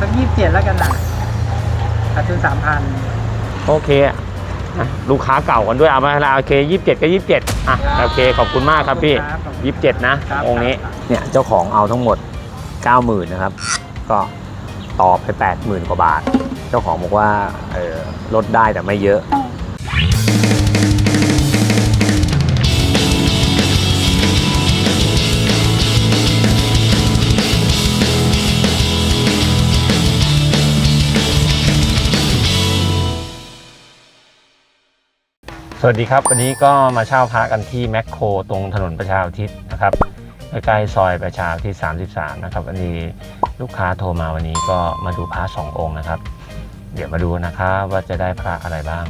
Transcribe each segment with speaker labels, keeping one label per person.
Speaker 1: สักยี่สิบเจ็ดแล้วกันนะขาดทุนสามพัน
Speaker 2: โอเคอะอะลูกค้าเก่ากันด้วยเอามาละโอเคยี่สิบเจ็ดก็ยี่สิบเจ็ดอะโอเคขอบคุณมากครับพี่ยี่สิบเจ็ดนะครับองค์นี้เนี่ยเจ้าของเอาทั้งหมดเก้าหมื่นนะครับ ก็ตอบไปแปดหมื่นกว่าบาท เจ้าของบอกว่าเออลดได้แต่ไม่เยอะ สวัสดีครับ วันนี้ก็มาเช่าพระกันที่แมคโครตรงถนนประชาอุทิศนะครับใกล้ซอยประชาอุทิศ33 นะครับวันนี้ลูกค้าโทรมาวันนี้ก็มาดูพระสององค์นะครับ เดี๋ยวมาดูนะครับว่าจะได้พระอะไรบ้าง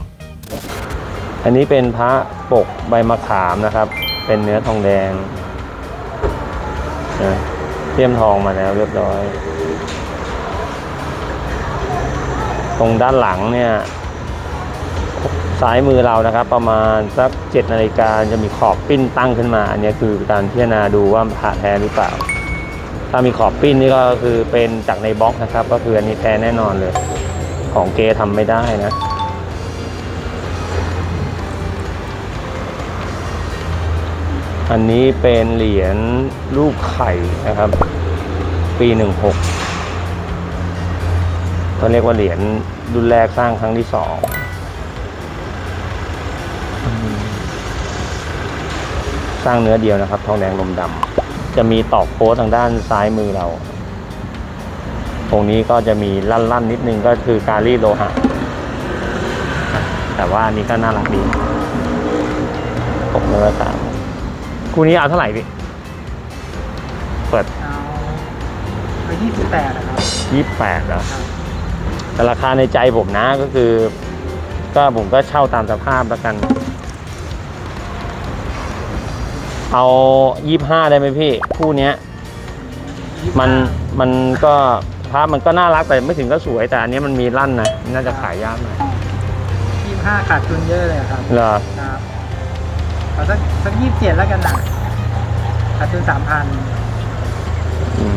Speaker 2: อันนี้เป็นพระปกใบมะขามนะครับ เป็นเนื้อทองแดงนะเทียมทองมาแล้วเรียบร้อย ตรงด้านหลังเนี่ย ซ้ายมือเรานะครับ ประมาณสัก7นาฬิกาจะมีขอบปิ้นตั้งขึ้นมา อันนี้คือการพิจารณาดูว่าพระแท้หรือเปล่า ถ้ามีขอบปิ้นนี่ก็คือเป็นจากในบล็อกนะครับ ก็คืออันนี้แท้แน่นอนเลย ของเกทำไม่ได้นะอันนี้เป็นเหรียญลูกไข่นะครับ ปี16เขาเรียกว่าเหรียญรุ่นแรกสร้างครั้งที่สอง สร้างเนื้อเดียวนะครับ ทองแดงลมดำจะมีตอกโค้ดทางด้านซ้ายมือเรา ตรงนี้ก็จะมีลั่นๆนิดนึงก็คือการรีดโลหะแต่ว่าอันนี้ก็น่ารักดีปกเนื้อสามคู่นี้เอาเท่าไหร่พี่ เปิด
Speaker 1: เอาไปยี่สิบแปดนะครับ
Speaker 2: ยี่แปดแล้ว
Speaker 1: ครับ
Speaker 2: แต่ราคาในใจผมนะก็คือ ก็ผมก็เช่าตามสภาพแล้วกัน เอายี่ห้าได้ไหมพี่ คู่เนี้ย มันมันก็ภาพมันก็น่ารักแต่ไม่ถึงก็สวยแต่อันนี้มันมีลั่นนะน่าจะขายยากหน่อย
Speaker 1: ยี่สิบห้าขาดทุนเยอะเลยครับ
Speaker 2: เหรอ
Speaker 1: ครับเอาสักสักยี่สิบเจ็ดแล้วกันนะขาดทุนสามพัน
Speaker 2: อืม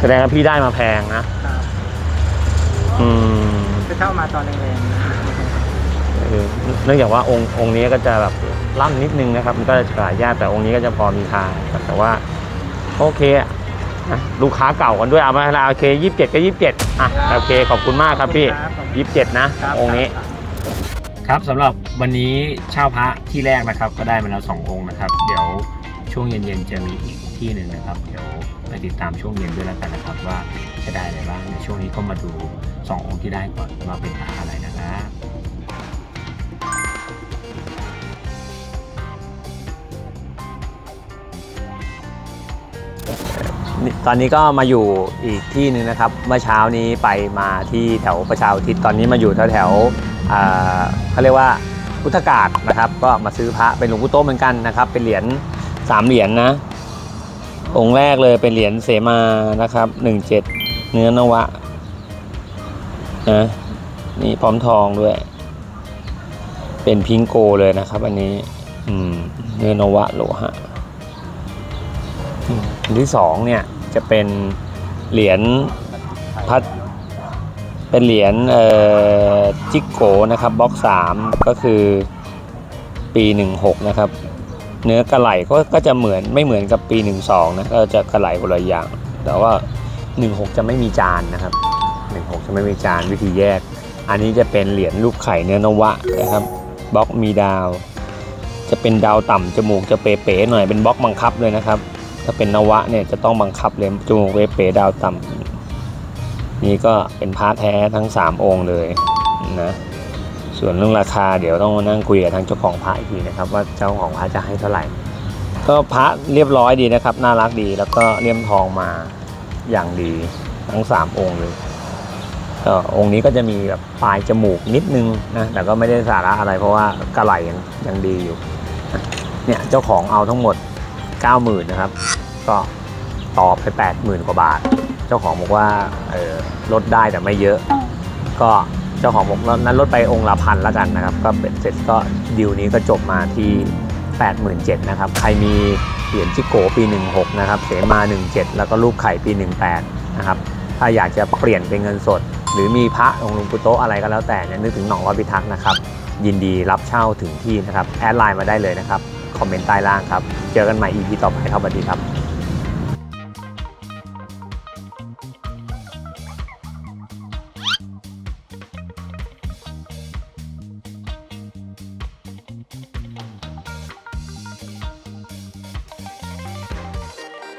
Speaker 2: แสดงว่าพี่ได้มาแพงนะ
Speaker 1: ครับ
Speaker 2: อืม
Speaker 1: จะเช่ามาตอนแรงๆนะ
Speaker 2: เออเนื่องจากว่าองค์องค์นี้ก็จะแบบ ลั่นนิดนึงนะครับ มันก็จะขายยากแต่องค์นี้ก็จะพอมีทางแต่ว่าโอเคอะอะลูกค้าเก่ากันด้วยเอามาละโอเคยี่สิบเจ็ดก็ยี่สิบเจ็ดอะโอเคขอบคุณมากครับพี่
Speaker 1: ครับผม
Speaker 2: ยี่สิบเจ็ดนะ
Speaker 1: ครับ
Speaker 2: องค์นี้
Speaker 1: ครับ
Speaker 2: ครับสำหรับวันนี้เช่าพระที่แรกนะครับ ก็ได้มาแล้วสององค์นะครับ เดี๋ยวช่วงเย็นๆจะมีอีกที่หนึ่งนะครับ เดี๋ยวไปติดตามช่วงเย็นด้วยแล้วกันนะครับ ว่าจะได้อะไรบ้างในช่วงนี้ก็มาดูสององค์ที่ได้ก่อนว่าเป็นพระอะไร ตอนนี้ก็มาอยู่อีกที่หนึ่งนะครับ เมื่อเช้านี้ไปมาที่แถวประชาอุทิศตอนนี้มาอยู่แถวแถวเขาเรียกว่าพุทธกาศนะครับ ก็มาซื้อพระเป็นหลวงปู่โตเหมือนกันนะครับ เป็นเหรียญสามเหรียญนะองค์แรกเลยเป็นเหรียญเสมานะครับหนึ่งเจ็ดเนื้อนวะนะนี่พร้อมทองด้วย เป็นพิงโกเลยนะครับ อันนี้เนื้อนวะโลหะอันที่สองเนี่ย จะเป็นเหรียญพัดเป็นเหรียญจิกโกนะครับบล็อกสามก็คือปี 16 นะครับ เนื้อกระไหลก็ก็จะเหมือนไม่เหมือนกับปี 12 นะก็จะกระไหลคนละอย่าง แต่ว่า 16 จะไม่มีจานนะครับ 16 จะไม่มีจานวิธีแยก อันนี้จะเป็นเหรียญรูปไข่เนื้อนวะนะครับบล็อกมีดาว จะเป็นดาวต่ำจมูกจะเป๋ๆหน่อยเป็นบล็อกบังคับเลยนะครับ ถ้าเป็นนวะเนี่ยจะต้องบังคับเลยจมูกเวเปดาวต่ำนี่ก็เป็นพาร์ทแท้ทั้ง 3 องค์เลยนะส่วนเรื่องราคาเดี๋ยวต้องมานั่งคุยกับทางเจ้าของพระอีกทีนะครับ ว่าเจ้าของพระจะให้เท่าไหร่ ก็พระเรียบร้อยดีนะครับ น่ารักดีแล้วก็เลี่ยมทองมาอย่างดีทั้ง 3 องค์เลยก็องค์นี้ก็จะมีแบบปลายจมูกนิดนึงนะแต่ก็ไม่ได้สาระอะไรเพราะว่ากระไหลยังยังดีอยู่เนี่ยเจ้าของเอาทั้งหมด 90,000นะครับ ก็ตอบไป 80,000 กว่าบาท เจ้าของบอกว่าออลดได้แต่ไม่เยอะ ก็เจ้าของบอกนั้นลดไปองค์ละพันแล้วกันนะครับ ก็เสร็จก็ดิวนี้ก็จบมาที่ 87,000นะครับ ใครมีเหรียญชิโกปี 16 นะครับ เสมา 17 แล้วก็ลูกไข่ปี 18 นะครับ ถ้าอยากจะเปลี่ยนเป็นเงินสด หรือมีพระองค์ลุงปุโตอะไรก็แล้วแต่เนี่ยนึกถึงหนองวัดพิทักษ์นะครับ ยินดีรับเช่าถึงที่นะครับ แอดไลน์มาได้เลยนะครับ คอมเมนต์ใต้ล่างครับ เจอกันใหม่ EP ต่อไปครับสวัสดีครับ